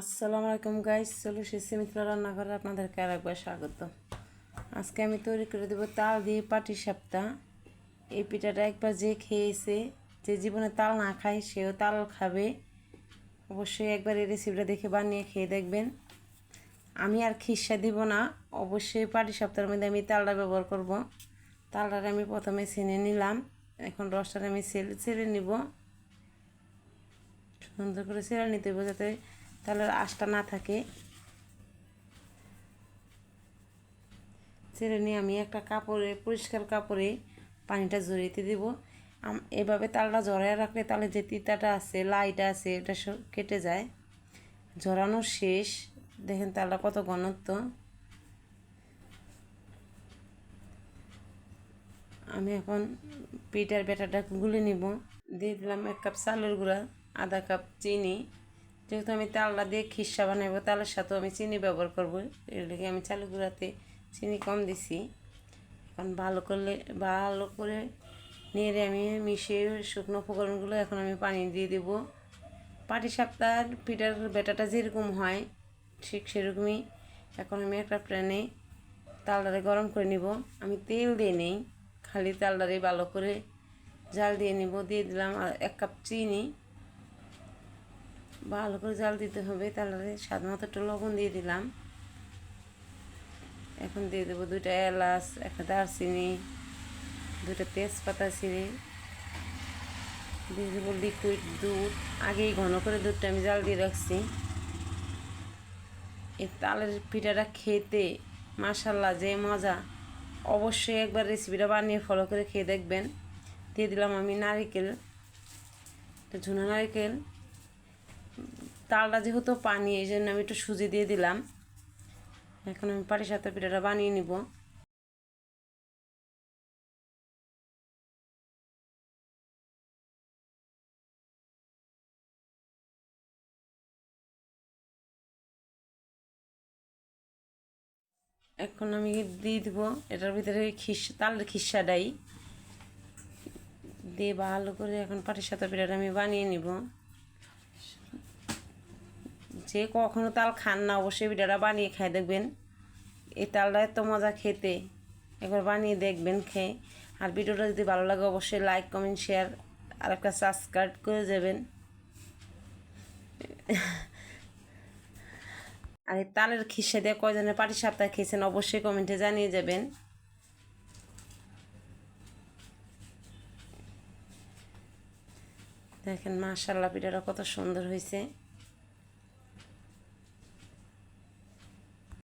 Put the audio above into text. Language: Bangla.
আসসালামু আলাইকুম গাইস চলো সে মিত্র রান্নাঘরে, আপনাদেরকে আর একবার স্বাগত। আজকে আমি তৈরি করে দেবো তাল দিয়ে পাটি সাপটা। এই পিঠাটা একবার যে খেয়েছে, যে জীবনে তাল না খায়, সেও তাল খাবে। অবশ্যই একবার এই রেসিপিটা দেখে বানিয়ে খেয়ে দেখবেন। আমি আর খিসা দিব না। অবশ্যই পাটি সাপটার মধ্যে আমি তালটা ব্যবহার করব। তালটা আমি প্রথমে ছেনে নিলাম। এখন রসটা আমি ছেলে ছেড়ে নিব। সুন্দর করে ছেড়ে নিতে হবে যাতে তাহলে আশটা না থাকে। ছেড়ে নিয়ে আমি একটা কাপড়ে, পরিষ্কার কাপড়ে পানিটা জড়িয়ে দেব। এভাবে তালটা জড়ায় রাখলে তাহলে যে তিতাটা আছে, লাইটা আছে, এটা কেটে যায়। জড়ানো শেষ। দেখেন তালটা কত ঘনত্ব। আমি এখন পিঠার ব্যাটারটা গুলে নিব। দিয়ে দিলাম এক কাপ চালের গুঁড়া, আধা কাপ চিনি। যেহেতু আমি তালটা দিয়ে খিসা বানাবো তালের সাথেও আমি চিনি ব্যবহার করব। এর লেগে আমি চালের গুঁড়াতে চিনি কম দিছি। এখন ভালো করলে, ভালো করে নেড়ে আমি মিশিয়ে শুকনো উপকরণগুলো এখন আমি পানি দিয়ে দেব। পাটি সাপটার পিঠার ব্যাটাটা যেরকম হয়, ঠিক সেরকমই এখন আমি একটা প্যানে তালটারে গরম করে নিব। আমি তেল দিয়ে নেই, খালি তালটারে ভালো করে জাল দিয়ে নিব। দিয়ে দিলাম এক কাপ চিনি। ভালো করে জাল দিতে হবে, তাহলে স্বাদ মতো একটু লবণ দিয়ে দিলাম। এখন দিয়ে দেবো দুইটা এলাচ, একটা দারচিনি দুটো তেজপাতা ছিঁড়ে। দিয়ে দেবো লিকুইড দুধ। আগেই ঘন করে দুধটা আমি জাল দিয়ে রাখছি। এই তালের পিঠাটা খেতে মাসাল্লাহ যে মজা। অবশ্যই একবার রেসিপিটা বানিয়ে ফলো করে খেয়ে দেখবেন। দিয়ে দিলাম আমি নারিকেল ঝুনা নারিকেল। তালটা যেহেতু পানি, এই জন্য আমি একটু সুজি দিয়ে দিলাম। এখন আমি পাটি সাথে পিঠাটা বানিয়ে নিব। এখন আমি দিয়ে দিব, এটার ভিতরে খিস, তালের খিসাটাই দিয়ে ভালো করে এখন পাটির সাথে পিঠাটা আমি বানিয়ে নিব। যে কখনো তাল খান না, অবশ্যই পিঠাটা বানিয়ে খাই দেখবেন। এই তালটা এত মজা খেতে। একবার বানিয়ে দেখবেন খেয়ে। আর ভিডিওটা যদি ভালো লাগে, অবশ্যই লাইক কমেন্ট শেয়ার আর একটা সাবস্ক্রাইব করে যাবেন আর এই তালের খিসে দিয়ে কয়জনের পাটি সাপ্তাহ খেয়েছেন, অবশ্যই কমেন্টে জানিয়ে যাবেন দেখেন মাশাল্লাহ পিঠাটা কত সুন্দর হয়েছে।